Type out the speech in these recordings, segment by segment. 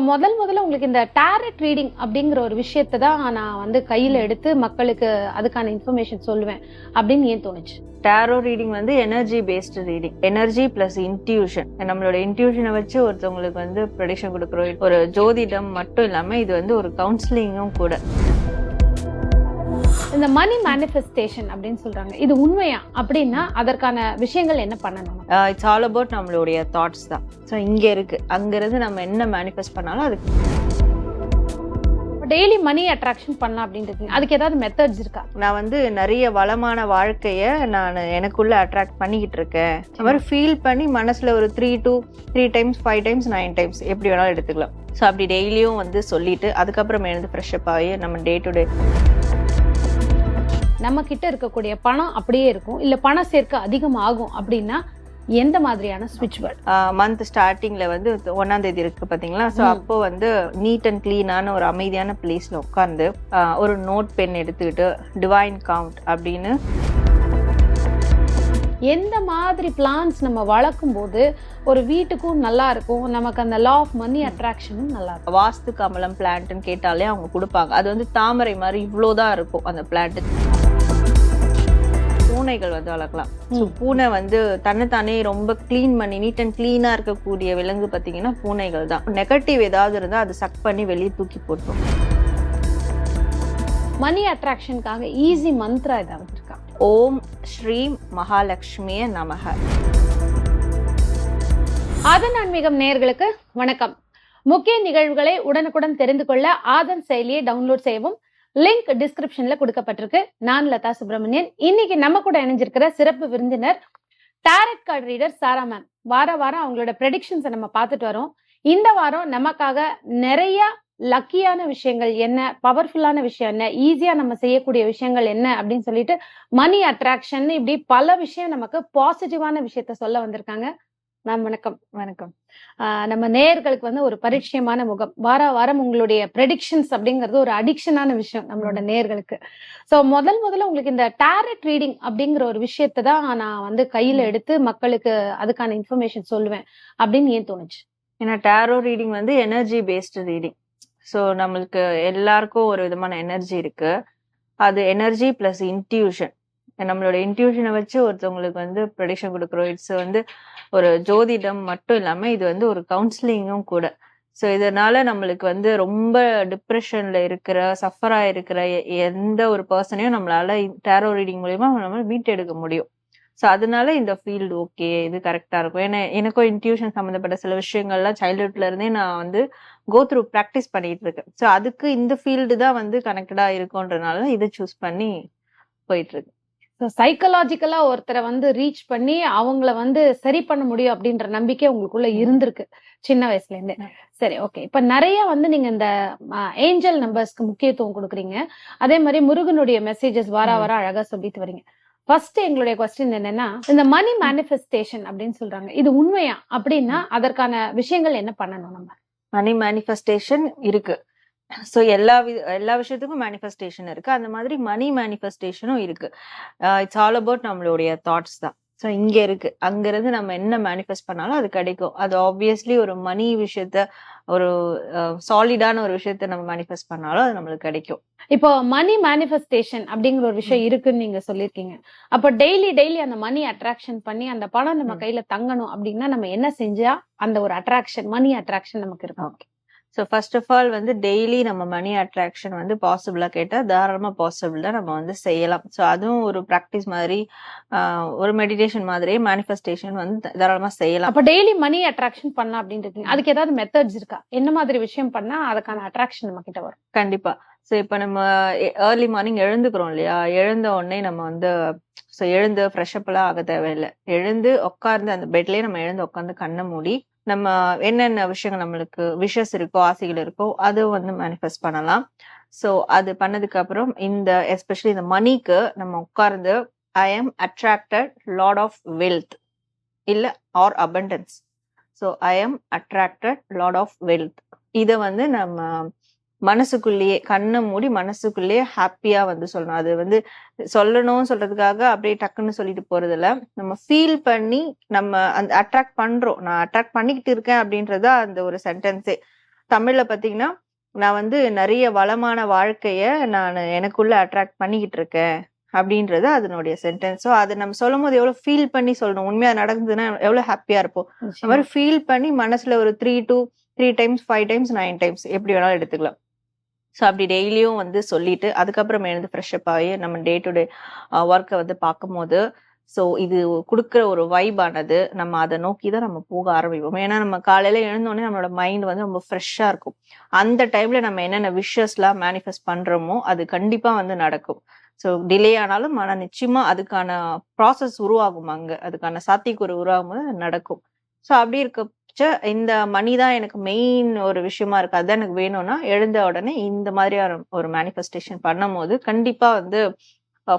முதல் முதல்ல உங்களுக்கு இந்த டேரட் ரீடிங் அப்படிங்கிற ஒரு விஷயத்தை தான் நான் வந்து கையில எடுத்து மக்களுக்கு அதுக்கான இன்ஃபர்மேஷன் சொல்லுவேன் அப்படின்னு ஏன் தோணுச்சு? டேரோ ரீடிங் வந்து energy based reading energy plus intuition நம்மளோட இன்ட்யூஷனை வச்சு ஒருத்தவங்களுக்கு வந்து ப்ரொடிக்ஷன் கொடுக்குறோம். ஒரு ஜோதிடம் மட்டும் இல்லாம இது வந்து ஒரு கவுன்சிலிங்கும் கூட. இந்த மணி மேனிஃபெஸ்டேஷன் அப்படின்னு சொல்றாங்க. இது உண்மையா? அப்படின்னா அதற்கான விஷயங்கள் என்ன பண்ணணும்? இட்ஸ் ஆல் அபவுட் நம்மளுடைய தாட்ஸ் தான். ஸோ இங்க இருக்கு. அங்கிருந்து நம்ம என்ன மேனிஃபெஸ்ட் பண்ணாலும் அதுக்கு டெய்லி மணி அட்ராக்ஷன் பண்ணலாம் அப்படின்றது. அதுக்கு ஏதாவது மெத்தட்ஸ் இருக்கா? நான் வந்து நிறைய வளமான வாழ்க்கைய நான் எனக்குள்ள அட்ராக்ட் பண்ணிக்கிட்டு இருக்கேன். அந்த மாதிரி ஃபீல் பண்ணி மனசுல ஒரு three two three times five times nine times எப்படி வேணாலும் எடுத்துக்கலாம். ஸோ அப்படி டெய்லியும் வந்து சொல்லிட்டு அதுக்கப்புறம் எழுந்து ஃப்ரெஷ் அப் ஆகி நம்ம டே டு டே நம்ம கிட்ட இருக்கக்கூடிய பணம் அப்படியே இருக்கும். இல்ல பணம் சேர்க்க அதிகமாகும் அப்படின்னா எந்த மாதிரியான ஸ்விட்ச் வேர்ட் மந்த் ஸ்டார்டிங்ல வந்து ஒன்னாம் தேதி இருக்கு பாத்தீங்களா? ஸோ. அப்போ வந்து நீட் அண்ட் கிளீனான ஒரு அமைதியான பிளேஸ்ல உட்காந்து ஒரு நோட் பென் எடுத்துக்கிட்டு டிவைன் கவுண்ட் அப்படின்னு எந்த மாதிரி பிளான்ஸ் நம்ம வளர்க்கும் போது ஒரு வீட்டுக்கும் நல்லா இருக்கும் நமக்கு அந்த லா ஆஃப் மணி அட்ராக்ஷனும் நல்லா இருக்கும். வாஸ்து கமலம் பிளான்ட்னு கேட்டாலே அவங்க கொடுப்பாங்க. அது வந்து தாமரை மாதிரி இவ்வளோதான் இருக்கும் அந்த பிளான்ட் பூனைகள் வந்து வளர்க்கலாம். ஸோ. பூனை வந்து தன்னைத்தானே ரொம்ப க்ளீன் பண்ணி நீட் அண்ட் க்ளீனாக இருக்கக்கூடிய விலங்கு பார்த்தீங்கன்னா பூனைகள் தான். நெகட்டிவ் ஏதாவது இருந்தால் அது சக் பண்ணி வெளியே தூக்கி போட்டுரும். மணி அட்ராக்ஷனுக்காக ஈஸி மந்த்ரா ஏதாவது இருக்கா? ஓம் ஸ்ரீம் மகாலட்சுமிய நமக. ஆதன் ஆன்மீகம் நேயர்களுக்கு வணக்கம். முக்கிய நிகழ்வுகளை உடனுக்குடன் தெரிந்து கொள்ள ஆதன் செயலியை டவுன்லோட் செய்யவும் லிங்க் டிஸ்கிரிப்ஷன்ல கொடுக்கப்பட்டிருக்கு. நான் லதா சுப்பிரமணியன். இன்னைக்கு நம்ம கூட இணைஞ்சிருக்கிற சிறப்பு விருந்தினர் tarot card reader Sara ma'am வார வாரம் அவங்களோட ப்ரெடிக்ஷன்ஸை நம்ம பார்த்துட்டு வரோம். இந்த வாரம் நமக்காக நிறைய லக்கியான விஷயங்கள் என்ன பவர்ஃபுல்லான விஷயம் என்ன ஈஸியா நம்ம செய்யக்கூடிய விஷயங்கள் என்ன அப்படின்னு சொல்லிட்டு மணி அட்ராக்ஷன் இப்படி பல விஷயம் நமக்கு பாசிட்டிவான விஷயத்த சொல்ல வந்திருக்காங்க. மேம் வணக்கம் வணக்கம். நம்ம நேயர்களுக்கு வந்து ஒரு பரிச்சயமான முகம். வார வாரம் உங்களுடைய ப்ரெடிக்ஷன்ஸ் அப்படிங்கிறது ஒரு அடிக்ஷனான விஷயம் நம்மளோட நேயர்களுக்கு. சோ முதல் முதல்ல உங்களுக்கு இந்த டேரட் ரீடிங் அப்படிங்கிற ஒரு விஷயத்தை தான் நான் வந்து கையில. எடுத்து மக்களுக்கு அதுக்கான இன்ஃபர்மேஷன் சொல்லுவேன் அப்படின்னு ஏன் தோணுச்சு? ஏன்னா டேரோ ரீடிங் வந்து எனர்ஜி பேஸ்டு ரீடிங் ஸோ நம்மளுக்கு எல்லாருக்கும் ஒரு விதமான எனர்ஜி இருக்கு. அது எனர்ஜி பிளஸ் இன்ட்யூஷன் நம்மளோட இன்ட்யூஷனை வச்சு ஒருத்தவங்களுக்கு வந்து ப்ரொடிக்ஷன் கொடுக்குறோம். இட்ஸ் வந்து ஒரு ஜோதிடம் மட்டும் இல்லாமல் இது வந்து ஒரு கவுன்சிலிங்கும் கூட. ஸோ இதனால நம்மளுக்கு வந்து ரொம்ப டிப்ரெஷன்ல இருக்கிற சஃபராக இருக்கிற எந்த ஒரு பர்சனையும் நம்மளால டேரோ ரீடிங் மூலயமா நம்ம மீட்டெடுக்க முடியும். ஸோ அதனால இந்த ஃபீல்டு ஓகே இது கரெக்டாக இருக்கும். ஏன்னா எனக்கும் இன்ட்யூஷன் சம்மந்தப்பட்ட சில விஷயங்கள்லாம் சைல்ட்ஹுட்ல இருந்தே நான் வந்து கோ த்ரூ ப்ராக்டிஸ் பண்ணிட்டு இருக்கேன். ஸோ அதுக்கு இந்த ஃபீல்டு தான் வந்து கனெக்டடாக இருக்கும்ன்றனால இதை சூஸ் பண்ணி போயிட்டு இருக்கு ஸோ சைக்கலாஜிக்கலா ஒருத்தரை வந்து ரீச் பண்ணி அவங்கள வந்து சரி பண்ண முடியும் அப்படின்ற நம்பிக்கை உங்களுக்குள்ள இருந்திருக்கு சின்ன வயசுல இருந்தே சரி ஓகே இப்ப நிறைய வந்து நீங்க இந்த ஏஞ்சல் நம்பர்ஸ்க்கு முக்கியத்துவம் கொடுக்குறீங்க. அதே மாதிரி முருகனுடைய மெசேஜஸ் வார. வாரம் அழகா சொல்லிட்டு வரீங்க. ஃபர்ஸ்ட் எங்களுடைய கொஸ்டின் என்னன்னா இந்த மணி மேனிஃபெஸ்டேஷன் அப்படின்னு சொல்றாங்க. இது உண்மையா? அப்படின்னா அதற்கான விஷயங்கள் என்ன பண்ணணும் நம்ம? மணி மேனிஃபெஸ்டேஷன் இருக்கு. ஸோ எல்லா வி எல்லா விஷயத்துக்கும் மேனிஃபெஸ்டேஷன் இருக்கு. அந்த மாதிரி மணி மேனிஃபெஸ்டேஷனும் இருக்கு. இட்ஸ் ஆல் அபவுட் நம்மளுடைய தாட்ஸ் தான். ஸோ இங்க இருக்கு. அங்கிருந்து நம்ம என்ன மேனிஃபெஸ்ட் பண்ணாலும் அது கிடைக்கும். அது ஆப்வியஸ்லி ஒரு மணி விஷயத்த ஒரு சாலிடான ஒரு விஷயத்த நம்ம மேனிஃபெஸ்ட் பண்ணாலும் அது நம்மளுக்கு கிடைக்கும். இப்போ மணி மேனிஃபெஸ்டேஷன் அப்படிங்கிற ஒரு விஷயம் இருக்குன்னு நீங்க சொல்லியிருக்கீங்க. அப்போ டெய்லி டெய்லி அந்த மணி அட்ராக்ஷன் பண்ணி அந்த பணம் நம்ம. கையில தங்கணும் அப்படின்னா நம்ம என்ன செஞ்சா அந்த ஒரு அட்ராக்ஷன் மணி அட்ராக்ஷன் நமக்கு இருக்கும். ஸோ ஃபர்ஸ்ட் ஆஃப் ஆல் வந்து டெய்லி நம்ம மணி அட்ராக்ஷன் வந்து பாசிபிளாக கேட்டால் தாராளமாக பாசிபிள் தான் நம்ம வந்து செய்யலாம். ஸோ அதுவும் ஒரு ப்ராக்டிஸ் மாதிரி ஒரு மெடிடேஷன் மாதிரியே மேனிஃபெஸ்டேஷன் வந்து தாராளமாக செய்யலாம். அப்ப டெய்லி மணி அட்ராக்ஷன் பண்ணலாம் இருக்கீங்க. அதுக்கு ஏதாவது மெத்தட்ஸ் இருக்கா? என்ன மாதிரி விஷயம் பண்ணா அதுக்கான அட்ராக்ஷன் நம்ம கிட்ட வரும்? கண்டிப்பா. ஸோ இப்போ நம்ம ஏர்லி மார்னிங் எழுந்துக்கிறோம் இல்லையா? எழுந்த உடனே நம்ம வந்து ஸோ எழுந்து ஃப்ரெஷ் எல்லாம் ஆக தேவையில்லை. எழுந்து உட்கார்ந்து அந்த பெட்லயே நம்ம எழுந்து உட்காந்து கண்ணை மூடி நம்ம என்னென்ன விஷயங்கள் நம்மளுக்கு விஷஸ் இருக்கோ ஆசைகள் இருக்கோ அது வந்து மேனிஃபெஸ்ட் பண்ணலாம். ஸோ அது பண்ணதுக்கு அப்புறம் இந்த எஸ்பெஷலி இந்த மணிக்கு நம்ம உட்கார்ந்து I am attracted lot of wealth இல்லை or abundance so I am attracted lot of wealth இதை வந்து நம்ம மனசுக்குள்ளேயே கண்ணை மூடி மனசுக்குள்ளேயே ஹாப்பியா வந்து சொல்லணும். அது வந்து சொல்லணும் சொல்றதுக்காக அப்படியே டக்குன்னு சொல்லிட்டு போறது இல்ல நம்ம ஃபீல் பண்ணி நம்ம அந்த அட்ராக்ட் பண்றோம். நான் அட்ராக்ட் பண்ணிக்கிட்டு இருக்கேன் அப்படின்றத அந்த ஒரு சென்டென்ஸே தமிழ்ல பாத்தீங்கன்னா நான் வந்து நிறைய வளமான வாழ்க்கைய நான் எனக்குள்ள அட்ராக்ட் பண்ணிக்கிட்டு இருக்கேன் அப்படின்றது அதனுடைய சென்டென்ஸ் ஸோ அதை நம்ம சொல்லும் போது எவ்வளவு ஃபீல் பண்ணி சொல்லணும்? உண்மையா நடக்குதுன்னா எவ்வளவு ஹாப்பியா இருப்போம்? அந்த மாதிரி ஃபீல் பண்ணி மனசுல ஒரு three two three times five times nine times எப்படி வேணாலும் எடுத்துக்கலாம். ஸோ அப்படி டெய்லியும் வந்து சொல்லிட்டு அதுக்கப்புறம் எழுந்து ஃப்ரெஷ்அப் ஆகி நம்ம டே டு டே ஒர்க்கை வந்து பார்க்கும்போது ஸோ இது கொடுக்குற ஒரு வைபானது நம்ம அதை நோக்கி தான் நம்ம போக ஆரம்பிப்போம். ஏன்னா நம்ம காலையில் எழுந்தோடனே நம்மளோட மைண்ட் வந்து ரொம்ப ஃப்ரெஷ்ஷாக இருக்கும். அந்த டைமில் நம்ம என்னென்ன விஷஸ்லாம் மேனிஃபெஸ்ட் பண்ணுறோமோ அது கண்டிப்பாக வந்து நடக்கும். ஸோ டிலே ஆனாலும் ஆனால் நிச்சயமாக அதுக்கான ப்ராசஸ் உருவாகும் அங்கே. அதுக்கான சாத்தியக்கூறு உருவாகும் போது நடக்கும். ஸோ அப்படி இருக்க இந்த மணி தான் எனக்கு மெயின் ஒரு விஷயமா இருக்கு அதான் எனக்கு வேணும்னா எழுந்த உடனே இந்த மாதிரியான ஒரு மேனிஃபெஸ்டேஷன் பண்ணும் போது கண்டிப்பா வந்து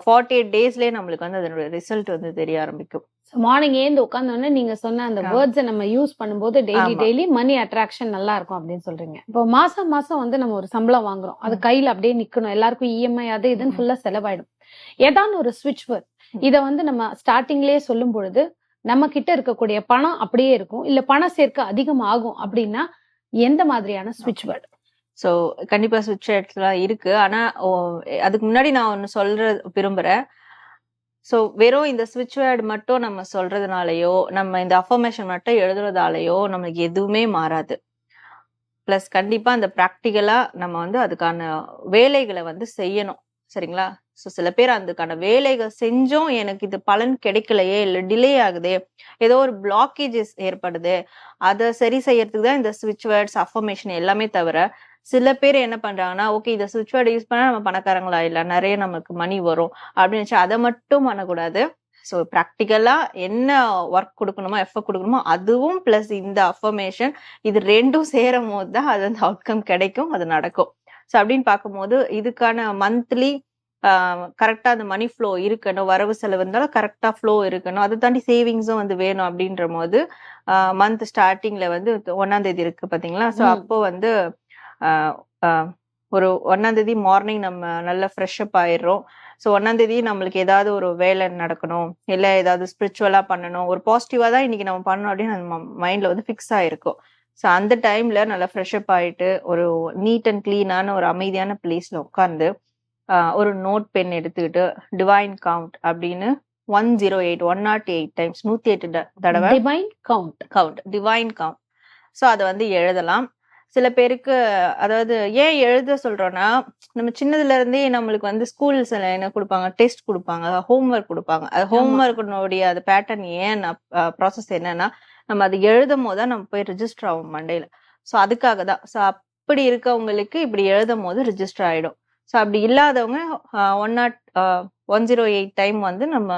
ஃபார்ட்டி எயிட் டேஸ்லயே நம்மளுக்கு வந்து அதனோட ரிசல்ட் வந்து தெரிய ஆரம்பிக்கும் மார்னிங் ஏந்து உட்கார்ந்தோடனே நீங்க சொன்ன அந்த. வேர்ட்ஸை நம்ம யூஸ் பண்ணும்போது டெய்லி. டெய்லி மணி அட்ராக்ஷன் நல்லா இருக்கும் அப்படின்னு சொல்றீங்க இப்போ மாசம் மாசம் வந்து நம்ம ஒரு சம்பளம் வாங்குறோம் அது கையில அப்படியே நிக்கணும் எல்லாருக்கும் இஎம்ஐ அது இதுன்னு. ஃபுல்லா செலவாயிடும் ஏதான ஒரு ஸ்விட்ச் வேர்ட். இத வந்து நம்ம ஸ்டார்டிங்லயே சொல்லும் பொழுது நம்ம கிட்ட இருக்கக்கூடிய பணம் அப்படியே இருக்கும். இல்ல பணம் சேர்க்க அதிகமாகும் அப்படின்னா எந்த மாதிரியான சுவிட்ச் வேர்ட் ஸோ கண்டிப்பா சுவிட்ச் இடத்துலாம் இருக்கு. ஆனா ஓ, அதுக்கு முன்னாடி நான் ஒன்று சொல்ற விரும்புறேன். ஸோ வெறும் இந்த ஸ்விட்ச் வேர்டு மட்டும் நம்ம சொல்றதுனாலயோ நம்ம இந்த அஃபர்மேஷன் மட்டும் எழுதுறதாலேயோ நம்மளுக்கு எதுவுமே மாறாது. ப்ளஸ் கண்டிப்பாக அந்த ப்ராக்டிக்கலாக நம்ம வந்து அதுக்கான வேலைகளை வந்து செய்யணும். சரிங்களா? ஸோ சில பேர் அதுக்கான வேலைகள் செஞ்சும் எனக்கு இது பலன் கிடைக்கலையே இல்லை டிலே ஆகுதே ஏதோ ஒரு பிளாக்கேஜஸ் ஏற்படுது. அதை சரி செய்யறதுக்கு தான் இந்த ஸ்விட்ச் வேர்ட்ஸ் அஃபர்மேஷன் எல்லாமே தவிர சில பேர் என்ன பண்றாங்கன்னா ஓகே இந்த சுவிட்ச் வேர்டு யூஸ் பண்ணா நம்ம பணக்காரங்களா? இல்லை நிறைய நமக்கு மணி வரும். அப்படின்னு நினச்சா அதை மட்டும் பண்ணக்கூடாது. ஸோ ப்ராக்டிக்கலா என்ன ஒர்க் கொடுக்கணுமோ எஃபர்ட் கொடுக்கணுமோ அதுவும் பிளஸ் இந்த அஃபர்மேஷன் இது ரெண்டும் சேரும் போது தான் அது அந்த அவுட்கம் கிடைக்கும் அது நடக்கும். ஸோ அப்படின்னு பார்க்கும்போது இதுக்கான மந்த்லி கரெக்டா அந்த மணி ஃப்ளோ இருக்கணும். வரவு செலவு இருந்தாலும் கரெக்டா ஃப்ளோ இருக்கணும். அதை தாண்டி சேவிங்ஸும் வந்து வேணும் அப்படின்ற போது மந்த் ஸ்டார்டிங்ல வந்து ஒன்னாம் தேதி இருக்கு பாத்தீங்களா ஸோ. அப்போ வந்து ஒரு ஒன்னாம் தேதி மார்னிங் நம்ம நல்லா ஃப்ரெஷ்அப் ஆயிடுறோம். ஸோ ஒன்னாம் தேதி நம்மளுக்கு ஏதாவது ஒரு வேலை நடக்கணும். இல்லை ஏதாவது ஸ்பிரிச்சுவலா பண்ணணும். ஒரு பாசிட்டிவா தான் இன்னைக்கு நம்ம பண்ணணும் அப்படின்னு நம்ம மைண்ட்ல வந்து ஃபிக்ஸ் ஆயிருக்கும். ஸோ அந்த டைம்ல நல்லா ஃப்ரெஷ்அப் ஆயிட்டு ஒரு நீட் அண்ட் கிளீனான ஒரு அமைதியான பிளேஸ்ல உட்காந்து ஒரு நோட் பென் எடுத்துக்கிட்டு டிவைன் கவுண்ட் அப்படின்னு one zero eight one naught eight times நூத்தி எட்டு தடவை divine count count divine count so அதை வந்து எழுதலாம். சில பேருக்கு அதாவது ஏன் எழுத சொல்றோம்னா நம்ம சின்னதுல இருந்தே நம்மளுக்கு வந்து ஸ்கூல்ஸ்ல என்ன கொடுப்பாங்க டெஸ்ட் கொடுப்பாங்க ஹோம்ஒர்க் கொடுப்பாங்க. அது ஆமா. ஹோம்ஒர்க்கினுடைய அது பேட்டர்ன் ஏன் ப்ராசஸ் என்னன்னா நம்ம அது எழுதும் போது தான் நம்ம போய் ரிஜிஸ்டர் ஆகும் மண்டேல ஸோ அதுக்காக தான். ஸோ அப்படி இருக்கவங்களுக்கு இப்படி எழுதும் போது ரிஜிஸ்டர் ஆயிடும். ஸோ அப்படி இல்லாதவங்க one naught one zero eight time வந்து நம்ம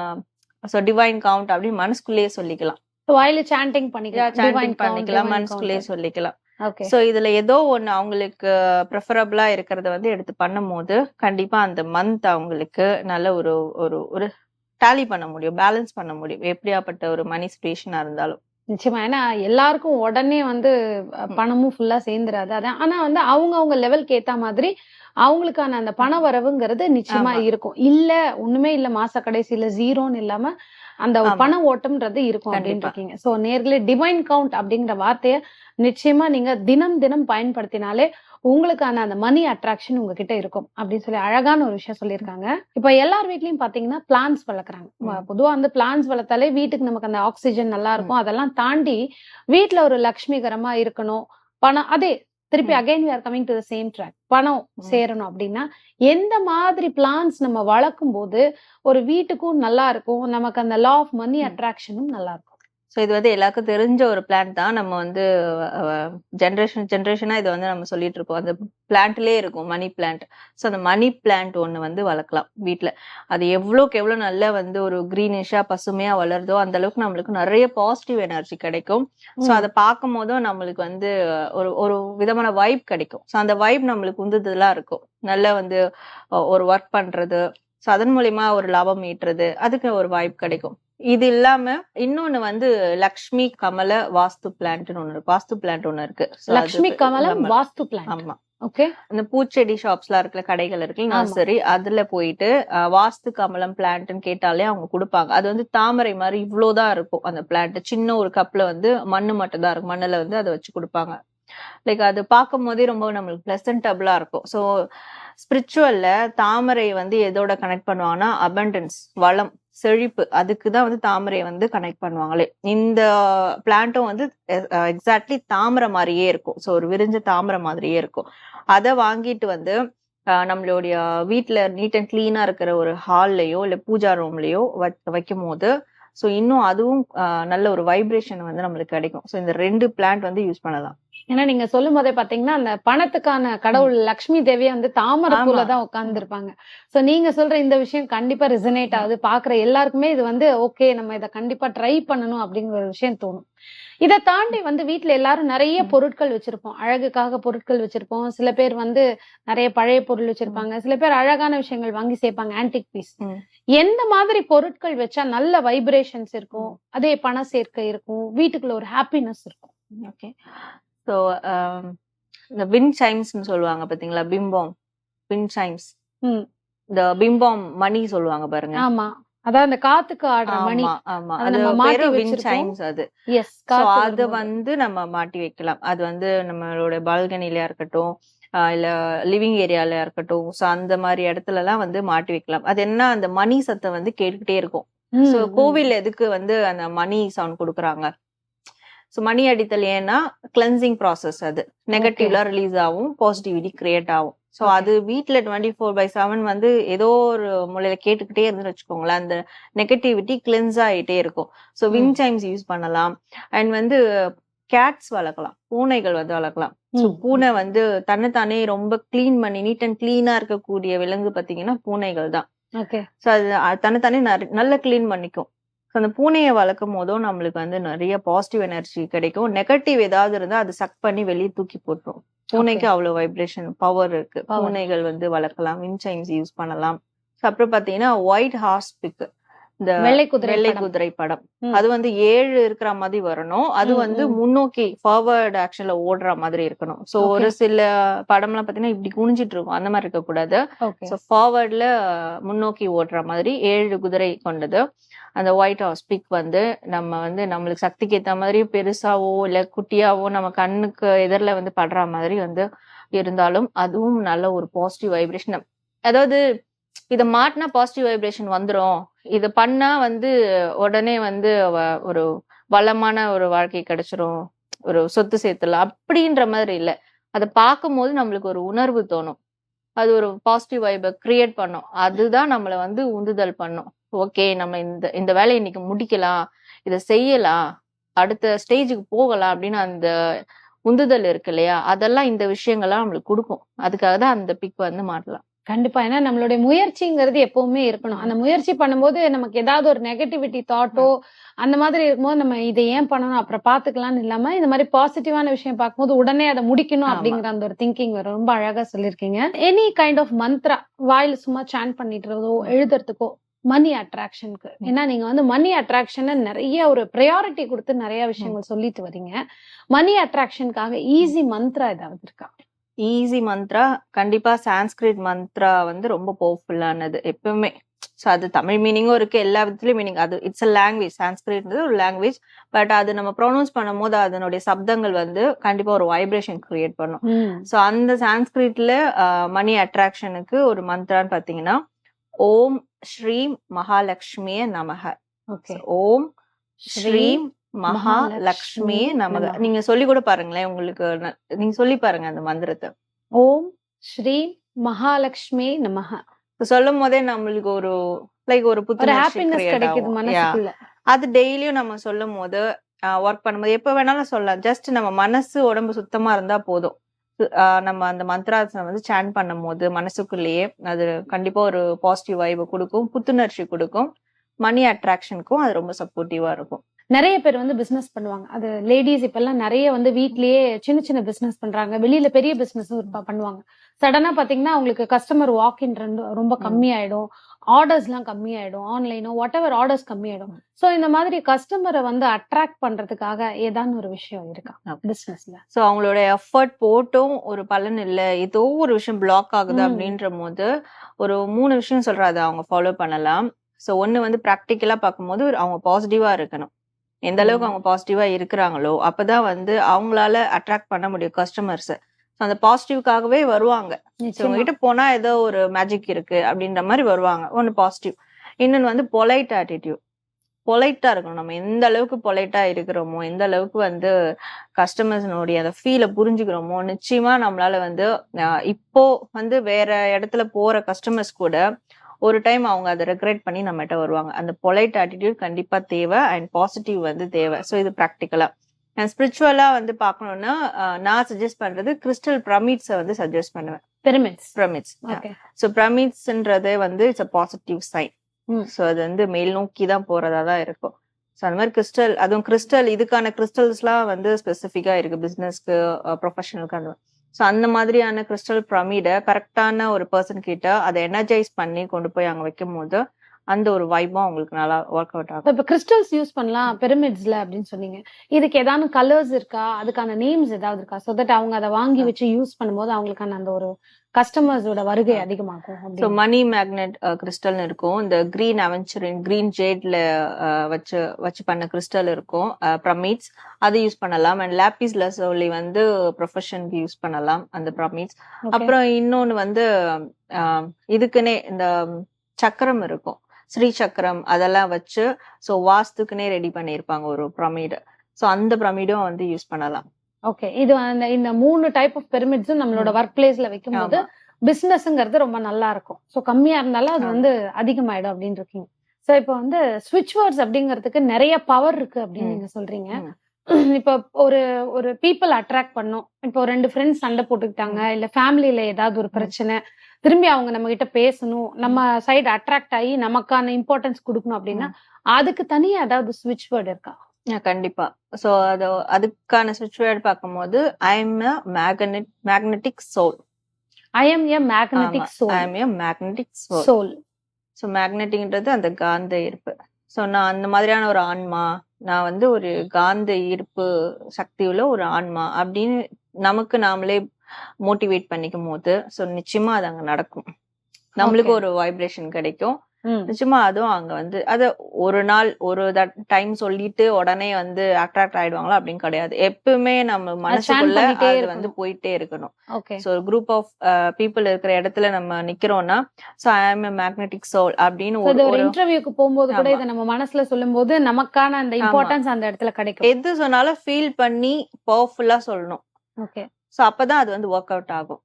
ஸோ டிவைன் கவுண்ட் அப்படின்னு மனசுக்குள்ளேயே சொல்லிக்கலாம். வாயில சாண்டிங் பண்ணிக்கலாம். சாண்டிங் பண்ணிக்கலாம். மனசுக்குள்ளேயே. சொல்லிக்கலாம். சோ இதுல ஏதோ ஒண்ணு அவங்களுக்கு ப்ரிஃபரபிளா இருக்கிறத வந்து எடுத்து பண்ணும்போது கண்டிப்பா அந்த மந்த் அவங்களுக்கு நல்ல ஒரு ஒரு ஒரு டேலி பண்ண முடியும். பேலன்ஸ் பண்ண முடியும். எப்படியாப்பட்ட ஒரு மணி சுச்சுவேஷனா இருந்தாலும். நிச்சயமா ஏன்னா எல்லாருக்கும் உடனே வந்து. பணமும் ஃபுல்லா சேர்ந்துராது அதான் ஆனா வந்து அவங்க அவங்க லெவலுக்கு ஏத்த மாதிரி அவங்களுக்கான அந்த பண வரவுங்கிறது நிச்சயமா. இருக்கும் இல்ல ஒண்ணுமே இல்ல மாச கடைசியில ஜீரோன்னு இல்லாம அந்த. பண ஓட்டம்ன்றது இருக்கும் அப்படின்னு. இருக்கீங்க சோ நேர்களே டிவைன் கவுண்ட் அப்படிங்கிற வார்த்தைய நிச்சயமா நீங்க தினம் தினம் பயன்படுத்தினாலே உங்களுக்கான அந்த மணி அட்ராக்ஷன் உங்ககிட்ட இருக்கும் அப்படின்னு சொல்லி அழகான ஒரு விஷயம் சொல்லியிருக்காங்க இப்ப எல்லார் வீட்லயும் பாத்தீங்கன்னா பிளான்ஸ் வளர்க்குறாங்க. பொதுவா அந்த பிளான்ஸ் வளர்த்தாலே வீட்டுக்கு நமக்கு அந்த ஆக்சிஜன் நல்லா இருக்கும் அதெல்லாம் தாண்டி வீட்ல ஒரு லக்ஷ்மிகரமா இருக்கணும் பணம் அதே திருப்பி. Again we are coming to the same track பணம். சேரணும் அப்படின்னா எந்த மாதிரி பிளான்ஸ் நம்ம வளர்க்கும் போது ஒரு வீட்டுக்கும் நல்லா இருக்கும் நமக்கு அந்த லா ஆஃப் மணி. அட்ராக்ஷனும் நல்லா இருக்கும் ஸோ இது வந்து எல்லாருக்கும் தெரிஞ்ச ஒரு பிளான்ட் தான். நம்ம வந்து ஜென்ரேஷன் ஜென்ரேஷனா இதை வந்து நம்ம சொல்லிட்டு இருக்கோம். அந்த பிளான்ட்லயே இருக்கும் மணி பிளான்ட் ஸோ அந்த மணி பிளான்ட் ஒன்று வந்து வளர்க்கலாம் வீட்டில் அது எவ்வளோக்கு எவ்வளோ நல்லா வந்து ஒரு க்ரீனிஷா பசுமையா வளருதோ அந்த அளவுக்கு நம்மளுக்கு நிறைய பாசிட்டிவ் எனர்ஜி கிடைக்கும். ஸோ. அதை பார்க்கும் போதும் நம்மளுக்கு வந்து ஒரு ஒரு விதமான வைப் கிடைக்கும். ஸோ அந்த வைப் நம்மளுக்கு உந்துதலா இருக்கும். நல்லா வந்து ஒரு ஒர்க் பண்றது. ஸோ அதன் மூலியமா ஒரு லாபம் ஈட்டுறது. அதுக்கு ஒரு வாய்ப்பு கிடைக்கும். இது இல்லாம இன்னொன்னு வந்து லக்ஷ்மி கமல வாஸ்து பிளான்ட்னு ஒண்ணு இருக்கு. வாஸ்து பிளான்ட் ஒண்ணு இருக்கு. லக்ஷ்மி நம்ம- வாஸ்து பிளான் ஆமா. ஓகே இந்த பூச்செடி ஷாப்ஸ்லாம் இருக்குல்ல கடைகள் இருக்குல்ல. நர்சரி அதுல போயிட்டு வாஸ்து கமலம் பிளான்ட்னு கேட்டாலே அவங்க கொடுப்பாங்க. அது வந்து தாமரை மாதிரி இவ்வளவுதான் இருக்கும் அந்த பிளான்ட் சின்ன ஒரு கப்ல வந்து மண்ணு மட்டும் தான் இருக்கும். மண்ணுல வந்து அதை வச்சு கொடுப்பாங்க. லைக் அது பார்க்கும் போதே ரொம்ப நம்மளுக்கு பிளசன்டபிளா இருக்கும். ஸோ ஸ்பிரிச்சுவல்ல தாமரை வந்து எதோட கனெக்ட் பண்ணுவாங்கன்னா அபண்டன்ஸ் வளம். செழிப்பு. அதுக்கு தான் வந்து தாமரையை வந்து கனெக்ட் பண்ணுவாங்களே. இந்த பிளான்ட்டும் வந்து எக்ஸாக்ட்லி தாமரை மாதிரியே இருக்கும். ஸோ ஒரு விரிஞ்ச தாமரை மாதிரியே இருக்கும். அதை வாங்கிட்டு வந்து நம்மளுடைய வீட்டில் நீட் அண்ட் க்ளீனாக இருக்கிற ஒரு ஹால்லையோ இல்லை பூஜா ரூம்லையோ வைக்கும் போது ஸோ இன்னும் அதுவும் நல்ல ஒரு வைப்ரேஷன் வந்து நம்மளுக்கு கிடைக்கும். ஸோ இந்த ரெண்டு பிளான்ட் வந்து யூஸ் பண்ணலாம். ஏன்னா நீங்க சொல்லும் போதே பாத்தீங்கன்னா அந்த பணத்துக்கான கடவுள் லக்ஷ்மி தேவியா வந்து தாமரை பூல. தான் உட்கார்ந்து இருப்பாங்க சோ நீங்க சொல்ற இந்த விஷயம் கண்டிப்பா ரிசனேட் ஆகுது. பாக்குற எல்லாருக்குமே இது வந்து ஓகே நம்ம இதை கண்டிப்பா ட்ரை பண்ணணும் அப்படிங்கிற ஒரு விஷயம் தோணும். இதை தாண்டி வந்து வீட்ல எல்லாரும் நிறைய. பொருட்கள் வச்சிருப்போம். அழகுக்காக பொருட்கள் வச்சிருப்போம். சில பேர் வந்து நிறைய பழைய பொருள் வச்சிருப்பாங்க. சில பேர் அழகான விஷயங்கள் வாங்கி சேர்ப்பாங்க. Antique piece. எந்த மாதிரி பொருட்கள் வச்சா நல்ல வைப்ரேஷன்ஸ் இருக்கும்? அதே பண சேர்க்கை இருக்கும். வீட்டுக்குள்ள ஒரு ஹாப்பினஸ் இருக்கும். ஓகே ஸோ இந்த வின் சைம்ஸ்னு சொல்லுவாங்க பாத்தீங்களா? பிம்பம் வின் சைம்ஸ். இந்த பிம்பம் மணி சொல்லுவாங்க பாருங்க. ஆமா. அதான் அந்த காத்துக்கு ஆடுற மணி. ஆமா அதை பேரு வின். சைம்ஸ் அது. எஸ் அது வந்து நம்ம மாட்டி வைக்கலாம். அது வந்து நம்மளோட பால்கனிலயா இருக்கட்டும் இல்ல லிவிங் ஏரியால இருக்கட்டும். ஸோ அந்த மாதிரி இடத்துல எல்லாம் வந்து மாட்டி வைக்கலாம். அது என்ன? அந்த மணி சத்தம் வந்து கேட்டுக்கிட்டே இருக்கும். ஸோ கோவில் எதுக்கு வந்து அந்த மணி சவுண்ட் கொடுக்குறாங்க? ஸோ மணி அடித்தல் ஏன்னா கிளென்சிங் ப்ராசஸ் அது. நெகட்டிவ்லாம் ரிலீஸ் ஆகும் பாசிட்டிவிட்டி கிரியேட் ஆகும். ஸோ. அது வீட்டில் டுவெண்ட்டி ஃபோர் பை செவன் வந்து ஏதோ ஒரு மூலையில கேட்டுக்கிட்டே இருந்து வச்சுக்கோங்களேன். அந்த நெகட்டிவிட்டி கிளென்ஸ் ஆகிட்டே இருக்கும். ஸோ வின் சைம்ஸ் யூஸ் பண்ணலாம். அண்ட் வந்து கேட்ஸ் வளர்க்கலாம். பூனைகள் வந்து வளர்க்கலாம். ஸோ பூனை வந்து தன்னைத்தானே ரொம்ப க்ளீன் பண்ணி நீட் அண்ட் க்ளீனா இருக்கக்கூடிய விலங்கு பார்த்தீங்கன்னா பூனைகள் தான். ஓகே ஸோ அது தன்னைத்தானே நல்லா க்ளீன் பண்ணிக்கும். ஸோ அந்த பூனையை வளர்க்கும் போதும் நம்மளுக்கு வந்து நிறைய பாசிட்டிவ் எனர்ஜி கிடைக்கும். நெகட்டிவ் ஏதாவது இருந்தா அது சக் பண்ணி வெளியே தூக்கி போட்டுரும். பூனைக்கு அவ்வளவு வைப்ரேஷன் பவர் இருக்கு. பூனைகள் வந்து வளர்க்கலாம் வின்சைம்ஸ் யூஸ் பண்ணலாம். அப்புறம் பாத்தீங்கன்னா ஒயிட் ஹார்ஸ் பிக் இந்த வெள்ளை குதிரை வெள்ளை. குதிரை படம். அது வந்து ஏழு இருக்கிற மாதிரி வரணும். அது வந்து. முன்னோக்கி ஃபார்வர்ட் ஆக்ஷன்ல ஓடுற மாதிரி இருக்கணும். சோ. ஒரு சில படம்லாம் பாத்தீங்கன்னா இப்படி குனிஞ்சிட்டு இருக்கும். அந்த மாதிரி இருக்க கூடாது ஃபார்வர்ட்ல முன்னோக்கி ஓடுற மாதிரி ஏழு குதிரை கொண்டது. அந்த ஒயிட் ஹவுஸ் பிக் வந்து நம்ம வந்து நம்மளுக்கு சக்திக்கு ஏற்ற மாதிரி பெருசாவோ இல்லை குட்டியாவோ நம்ம கண்ணுக்கு எதிரில் வந்து படுற மாதிரி வந்து இருந்தாலும் அதுவும் நல்ல ஒரு பாசிட்டிவ் வைப்ரேஷன் அதாவது இதை மாட்டினா பாசிட்டிவ் வைப்ரேஷன் வந்துடும் இது பண்ணா வந்து உடனே வந்து ஒரு வளமான ஒரு வாழ்க்கை கிடைச்சிரும். ஒரு சொத்து சேர்த்துலாம் அப்படின்ற மாதிரி இல்லை. அதை பார்க்கும்போது நம்மளுக்கு ஒரு உணர்வு தோணும். அது ஒரு பாசிட்டிவ் வைபை கிரியேட் பண்ணும். அதுதான் நம்மளை வந்து உந்துதல் பண்ணும். ஓகே நம்ம இந்த இந்த வேலையை இன்னைக்கு முடிக்கலாம் இதை செய்யலாம் அடுத்த ஸ்டேஜுக்கு போகலாம் அப்படின்னு அந்த உந்துதல் இருக்கு இல்லையா? அதெல்லாம் இந்த விஷயங்கள்லாம் நம்மளுக்கு கொடுக்கும். அதுக்காக தான் அந்த பிக் வந்து மாட்டலாம் கண்டிப்பா. ஏன்னா நம்மளுடைய முயற்சிங்கிறது எப்பவுமே இருக்கணும். அந்த முயற்சி பண்ணும்போது நமக்கு ஏதாவது ஒரு நெகட்டிவிட்டி தாட்டோ அந்த மாதிரி இருக்கும்போது நம்ம இதை ஏன் பண்ணணும் அப்புறம் பாத்துக்கலாம்னு இல்லாம இந்த மாதிரி பாசிட்டிவான விஷயம் பார்க்கும்போது உடனே அதை முடிக்கணும். அப்படிங்கிற அந்த ஒரு திங்கிங் ரொம்ப அழகா சொல்லியிருக்கீங்க. எனி கைண்ட் ஆஃப் மந்த்ரா வாயில சும்மா சான் பண்ணிட்டுறதோ எழுதுறதுக்கோ மணி அட்ராக்ஷனுக்கு ஏன்னா நீங்க வந்து மணி அட்ராக்ஷனை நிறைய ஒரு ப்ரையாரிட்டி கொடுத்து நிறைய விஷயங்கள் சொல்லிட்டு வரீங்க. மணி அட்ராக்ஷனுக்காக ஈஸி மந்த்ரா ஏதாவது இருக்கா? ஈஸி மந்த்ரா கண்டிப்பா சான்ஸ்கிரிட் மந்த்ரா வந்து ரொம்ப பவர்ஃபுல்லானது எப்பவுமே. ஸோ அது தமிழ் மீனிங்கும் இருக்கு எல்லா விதத்துலயும் மீனிங் அது இட்ஸ் அ லாங்குவேஜ் சான்ஸ்கிரிட்ன்றது ஒரு லாங்குவேஜ் பட் அது நம்ம ப்ரொனவுன்ஸ் பண்ணும்போது அதனுடைய சப்தங்கள் வந்து கண்டிப்பா ஒரு வைப்ரேஷன் கிரியேட் பண்ணும். ஸோ அந்த சான்ஸ்கிரிட்ல மணி அட்ராக்ஷனுக்கு ஒரு மந்த்ரான்னு பாத்தீங்கன்னா ஓம் ஸ்ரீம் மகாலட்சுமிய நமக. ஓம் ஸ்ரீ ஸ்ரீம் மகாலட்சுமியே நமக. நமக. நீங்க சொல்லி கூட பாருங்களேன் உங்களுக்கு நீங்க சொல்லி பாருங்க அந்த மந்திரத்தை. ஓம் ஸ்ரீ மகாலட்சுமி இப்ப சொல்லும் போதே நம்மளுக்கு ஒரு லைக் ஒரு புத்துணர்ச்சி அது டெய்லியும் நம்ம சொல்லும் போது ஒர்க் பண்ணும்போது எப்ப வேணாலும் சொல்லலாம். ஜஸ்ட் நம்ம மனசு உடம்பு சுத்தமா இருந்தா போதும். நம்ம அந்த மந்த்ராசனை வந்து சான் பண்ணும் போது மனசுக்குள்ளேயே அது கண்டிப்பா ஒரு பாசிட்டிவ் வைபை கொடுக்கும் புத்துணர்ச்சி கொடுக்கும் மணி அட்ராக்ஷனுக்கும் அது ரொம்ப சப்போர்ட்டிவா இருக்கும். நிறைய பேர் வந்து பிசினஸ் பண்ணுவாங்க. அது லேடிஸ் இப்ப எல்லாம் நிறைய வந்து வீட்லயே சின்ன சின்ன பிசினஸ் பண்றாங்க. வெளியில பெரிய பிசினஸும் பண்ணுவாங்க. சடனா பாத்தீங்கன்னா அவங்களுக்கு கஸ்டமர் வாக்கின் ரொம்ப கம்மி ஆயிடும் ஆர்டர்ஸ் எல்லாம் கம்மி ஆயிடும் ஆன்லைனோ வாட் எவர் ஆர்டர்ஸ் கம்மி ஆயிடும் சோ இந்த மாதிரி கஸ்டமரை வந்து அட்ராக்ட் பண்றதுக்காக ஏதான ஒரு விஷயம் இருக்கா. பிசினஸ்ல ஸோ அவங்களோட எஃபர்ட் போட்டும் ஒரு பலன் இல்லை. ஏதோ ஒரு விஷயம் பிளாக் ஆகுது. அப்படின்ற போது ஒரு மூணு விஷயம் சொல்ற அதை அவங்க ஃபாலோ பண்ணலாம். ஸோ ஒன்று வந்து ப்ராக்டிக்கலா பார்க்கும்போது அவங்க பாசிட்டிவா இருக்கணும். எந்த அளவுக்கு. அவங்க பாசிட்டிவா இருக்கிறாங்களோ அப்பதான் வந்து அவங்களால அட்ராக்ட் பண்ண முடியும் கஸ்டமர்ஸ் ஸோ அந்த பாசிட்டிவ்காகவே வருவாங்க. ஸோ. உங்ககிட்ட போனா ஏதோ ஒரு மேஜிக் இருக்கு அப்படின்ற மாதிரி வருவாங்க. ஒன்று பாசிட்டிவ் இன்னொன்று வந்து பொலைட் ஆட்டிடியூட் பொலைட்டா இருக்கணும். நம்ம எந்த அளவுக்கு பொலைட்டா இருக்கிறோமோ எந்த அளவுக்கு வந்து கஸ்டமர்ஸ்னுடைய அந்த ஃபீலை புரிஞ்சுக்கிறோமோ நிச்சயமா நம்மளால வந்து இப்போ வந்து வேற இடத்துல போற கஸ்டமர்ஸ் கூட ஒரு டைம் அவங்க அதை ரெக்ரெட் பண்ணி நம்மகிட்ட வருவாங்க. அந்த பொலைட் ஆட்டிடியூட் கண்டிப்பா தேவை அண்ட் பாசிட்டிவ் வந்து தேவை. ஸோ இது ப்ராக்டிக்கலா அண்ட் ஸ்பிரிச்சுவலா வந்து பார்க்கணும்னா நான் சஜஸ்ட் பண்றது கிறிஸ்டல் பிரமிட்ஸை வந்து சஜஸ்ட் பண்ணுவேன். பிரமிட்ஸ் பிரமிட்ஸ் ஓகே ஸோ பிரமிட்ஸ்ன்றதே வந்து it's a positive sign. So அது வந்து மேல் நோக்கி தான் போறதா தான் இருக்கும். ஸோ அந்த மாதிரி கிறிஸ்டல் அதுவும் கிறிஸ்டல் இதுக்கான கிறிஸ்டல்ஸ்லாம் வந்து ஸ்பெசிஃபிக்காக இருக்கு. பிஸ்னஸ்க்கு ப்ரொஃபஷனலுக்கு அந்த ஸோ அந்த மாதிரியான கிறிஸ்டல் பிரமிடை கரெக்டான ஒரு பர்சன் கிட்ட அதை எனர்ஜைஸ் பண்ணி கொண்டு போய் அங்கே வைக்கும் போது அந்த ஒரு வைபம் அவங்களுக்கு நல்லா ஒர்க் அவுட் ஆகும். இப்ப கிறிஸ்டல்ஸ் யூஸ் பண்ணலாம் பிரமிட்ஸ்ல அப்படின்னு சொன்னீங்க. இதுக்கு ஏதாவது கலர்ஸ் இருக்கா? அதுக்கான நேம்ஸ் ஏதாவது இருக்கா? சோ தட் அவங்க அதை வாங்கி வச்சு யூஸ் பண்ணும்போது அவங்களுக்கான அந்த ஒரு கஸ்டமர்ஸோட வருகை அதிகமாகும் ஸோ. மணி மேக்னெட் கிறிஸ்டல்னு இருக்கும். இந்த கிரீன் அவென்ச்சரின் கிரீன் ஜேட்ல வச்சு வச்சு பண்ண கிறிஸ்டல் இருக்கும். ப்ரமிட்ஸ் அது யூஸ் பண்ணலாம். அண்ட் லாப்பிஸ் லசோலி வந்து ப்ரொஃபஷனுக்கு யூஸ் பண்ணலாம் அந்த ப்ரமிட்ஸ். அப்புறம் இன்னொன்னு வந்து இதுக்குன்னே இந்த சக்கரம் இருக்கும். ஸ்ரீ சக்கரம் அதெல்லாம் வச்சு ஸோ வாஸ்துக்குன்னே ரெடி பண்ணியிருப்பாங்க ஒரு ப்ரமிடு. ஸோ அந்த ப்ரமிடும் வந்து யூஸ் பண்ணலாம். ஓகே இது அந்த இந்த மூணு டைப் ஆஃப் பிரமிட்ஸும் நம்மளோட ஒர்க் பிளேஸ்ல வைக்கும் போது ஆமா. பிசினஸ்ங்கிறது ரொம்ப நல்லா இருக்கும். சோ கம்மியா இருந்தாலும் அது. வந்து அதிகமாயிடும் அப்படின்னு இருக்கீங்க. சோ இப்போ வந்து ஸ்விட்ச் வேர்ட்ஸ் அப்படிங்கிறதுக்கு நிறைய பவர் இருக்கு அப்படின்னு. நீங்க சொல்றீங்க. இப்போ ஒரு ஒரு பீப்புள் அட்ராக்ட் பண்ணும். இப்போ ரெண்டு ஃப்ரெண்ட்ஸ் சண்டை போட்டுக்கிட்டாங்க இல்ல ஃபேமிலியில ஏதாவது ஒரு பிரச்சனை திரும்பி அவங்க நம்ம கிட்ட பேசணும் நம்ம சைடு அட்ராக்ட் ஆகி நமக்கான இம்பார்ட்டன்ஸ் கொடுக்கணும் அப்படின்னா அதுக்கு தனியா ஏதாவது ஸ்விட்ச் வேர்டு இருக்கா? கண்டிப்பா. ஸோ அது அதுக்கான சுவிட்ச் வேர்டு பார்க்கும்போது I am a magnet magnetic soul I am a magnetic I soul am a magnetic soul so மேக்னெட்டிக்ன்றது அந்த காந்த ஈர்ப்பு. ஸோ நான் அந்த மாதிரியான ஒரு ஆன்மா நான் வந்து ஒரு காந்த ஈர்ப்பு சக்தி உள்ள ஒரு ஆன்மா அப்படின்னு நமக்கு நாமளே மோட்டிவேட் பண்ணிக்கும் போது ஸோ நிச்சயமா அது அங்க நடக்கும் நம்மளுக்கு. ஒரு வைப்ரேஷன் கிடைக்கும். நிச்சயமா அதுவும் அங்க வந்து அது ஒரு நாள் ஒரு டைம் சொல்லிட்டு உடனே வந்து அட்ராக்ட் ஆயிடுவாங்களா அப்படின்னு கிடையாது எப்பவுமே நம்ம மனசுக்குள்ள அது. வந்து போயிட்டே இருக்கணும் ஓகே ஸோ ஒரு குரூப் ஆஃப் பீப்புள் இருக்கிற இடத்துல நம்ம நிக்கிறோம்னா ஸோ ஐ ஆம் மேக்னெட்டிக் சோல் அப்படின்னு ஒரு இன்டர்வியூக்கு போகும்போது கூட. இதை நம்ம மனசுல சொல்லும்போது நமக்கான அந்த. இம்பார்ட்டன்ஸ் அந்த இடத்துல கிடைக்கும் எது சொன்னாலும் ஃபீல் பண்ணி பவர்ஃபுல்லா சொல்லணும் ஓகே ஸோ அப்பதான் அது வந்து ஒர்க் அவுட் ஆகும்.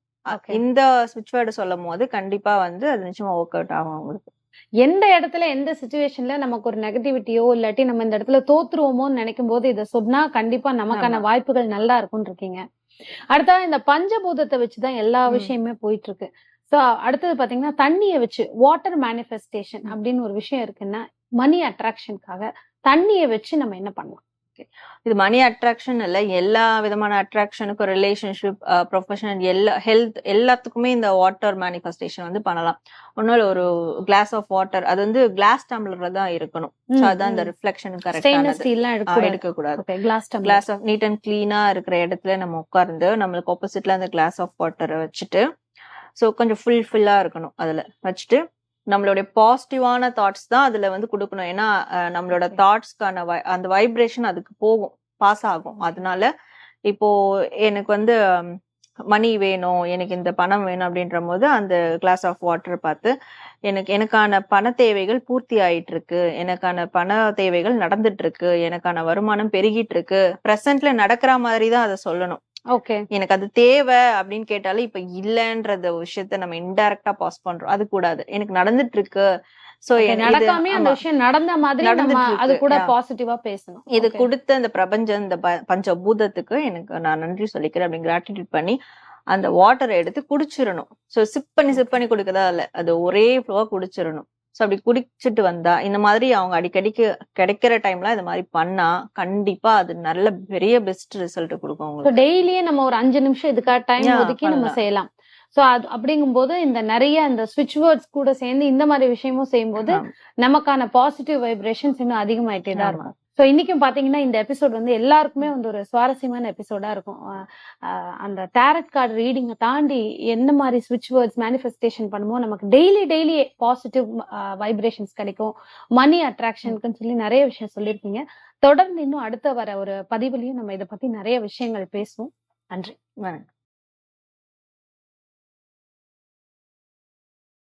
இந்த ஸ்விட்ச் வேர்டு சொல்லும் போது கண்டிப்பா வந்து அது நிச்சயமா ஒர்க் அவுட் ஆகும் அவங்களுக்கு எந்த இடத்துல எந்த சுச்சுவேஷன்ல நமக்கு ஒரு நெகட்டிவிட்டியோ இல்லாட்டி நம்ம இந்த இடத்துல தோத்துருவோமோன்னு நினைக்கும் போது இதை சொன்னா கண்டிப்பா நமக்கான. வாய்ப்புகள் நல்லா இருக்கும்னு இருக்கீங்க அடுத்தா இந்த பஞ்சபூதத்தை வச்சுதான் எல்லா. விஷயமே போயிட்டு இருக்கு சோ அடுத்தது பாத்தீங்கன்னா தண்ணியை வச்சு வாட்டர் மேனிஃபெஸ்டேஷன் அப்படின்னு ஒரு விஷயம் இருக்குன்னா மணி அட்ராக்ஷனுக்காக தண்ணியை வச்சு நம்ம என்ன பண்ணலாம் இது மணி அட்ராக்ஷன் இல்ல எல்லா விதமான அட்ராக்ஷனுக்கும் ரிலேஷன்ஷிப் ப்ரொஃபஷனல் எல்லா ஹெல்த் எல்லாத்துக்குமே இந்த வாட்டர் மேனிஃபெஸ்டேஷன் வந்து பண்ணலாம். ஒன்னும் ஒரு கிளாஸ் ஆஃப் வாட்டர் அது வந்து கிளாஸ் டம்ளர்ல தான் இருக்கணும். ஸோ அதான் இந்த ரிஃப்ளெக்ஷன் ஸ்டெயின்லெஸ் கரெக்டானது ஸ்டீல்லாம் எடுக்க எடுக்க கூடாது. Okay glass glass of neat and கிளீனா இருக்கிற இடத்துல நம்ம உட்கார்ந்து நம்மளுக்கு ஆப்போசிட்ல அந்த கிளாஸ் ஆஃப் வாட்டரை வச்சுட்டு ஸோ கொஞ்சம் ஃபுல் ஃபுல்லா இருக்கணும் அதுல. வச்சுட்டு நம்மளுடைய பாசிட்டிவான தாட்ஸ் தான் அதுல வந்து கொடுக்கணும். ஏன்னா நம்மளோட. தாட்ஸ்க்கான அந்த வைப்ரேஷன் அதுக்கு போகும். பாஸ் ஆகும். அதனால இப்போ எனக்கு வந்து மணி வேணும் எனக்கு இந்த பணம் வேணும் அப்படின்ற போது அந்த கிளாஸ் ஆஃப் வாட்டர் பார்த்து எனக்கு எனக்கான பண தேவைகள் பூர்த்தி ஆயிட்டு இருக்கு எனக்கான பண தேவைகள் நடந்துட்டு இருக்கு எனக்கான வருமானம் பெருகிட்டு இருக்கு பிரசன்ட்ல நடக்கிற மாதிரி தான் அதை சொல்லணும். ஓகே. எனக்கு அது தேவை அப்படின்னு கேட்டாலும் இப்ப இல்லைன்றத விஷயத்த நம்ம இன்டைரக்டா பாஸ் பண்றோம். அது கூடாது. எனக்கு நடந்துட்டு இருக்கு சோ நடக்காமே அந்த விஷயம் நடந்த மாதிரி நம்ம அது. கூட. பாசிட்டிவா பேசணும். இது. கொடுத்த இந்த பிரபஞ்சம் இந்த ப- பஞ்சபூதத்துக்கு எனக்கு நான் நன்றி சொல்லிக்கிறேன் அப்படின்னு கிராட்டிடியூட் பண்ணி அந்த வாட்டரை எடுத்து குடிச்சிடணும். ஸோ சிப் பண்ணி சிப் பண்ணி குடிக்கதா இல்ல. அது ஒரே ஃப்ளோவா குடிச்சிடணும். ஸோ அப்படி குடிச்சிட்டு வந்தா இந்த மாதிரி அவங்க அடிக்கடிக்கு கிடைக்கிற டைம்ல இந்த மாதிரி பண்ணா கண்டிப்பா அது நல்ல பெரிய பெஸ்ட் ரிசல்ட் கொடுக்கும் உங்களுக்கு டெய்லியே நம்ம ஒரு அஞ்சு நிமிஷம் இதுக்காக டைம் ஒதுக்கி நம்ம. செய்யலாம் ஸோ அது அப்படிங்கும்போது இந்த நிறைய இந்த ஸ்விட்ச் வேர்ட்ஸ் கூட சேர்ந்து இந்த மாதிரி விஷயமும் செய்யும்போது. நமக்கான பாசிட்டிவ் வைப்ரேஷன்ஸ் இன்னும் அதிகமாயிட்டே தான். இருக்கும் ஸோ இன்னைக்கும் பார்த்தீங்கன்னா இந்த எபிசோட் வந்து எல்லாருக்குமே வந்து ஒரு சுவாரஸ்யமான எபிசோடாக இருக்கும். அந்த டேரட் கார்டு ரீடிங்கை தாண்டி என்ன மாதிரி ஸ்விட்ச் வேர்ட்ஸ் மேனிஃபெஸ்டேஷன் பண்ணுமோ நமக்கு டெய்லி டெய்லி பாசிட்டிவ் வைப்ரேஷன்ஸ் கிடைக்கும். மணி அட்ராக்ஷனுக்குன்னு சொல்லி நிறைய விஷயம் சொல்லியிருக்கீங்க. தொடர்ந்து இன்னும் அடுத்த வர ஒரு பதிவுலையும் நம்ம இதை பற்றி நிறைய விஷயங்கள் பேசுவோம். நன்றி. வணக்கம்.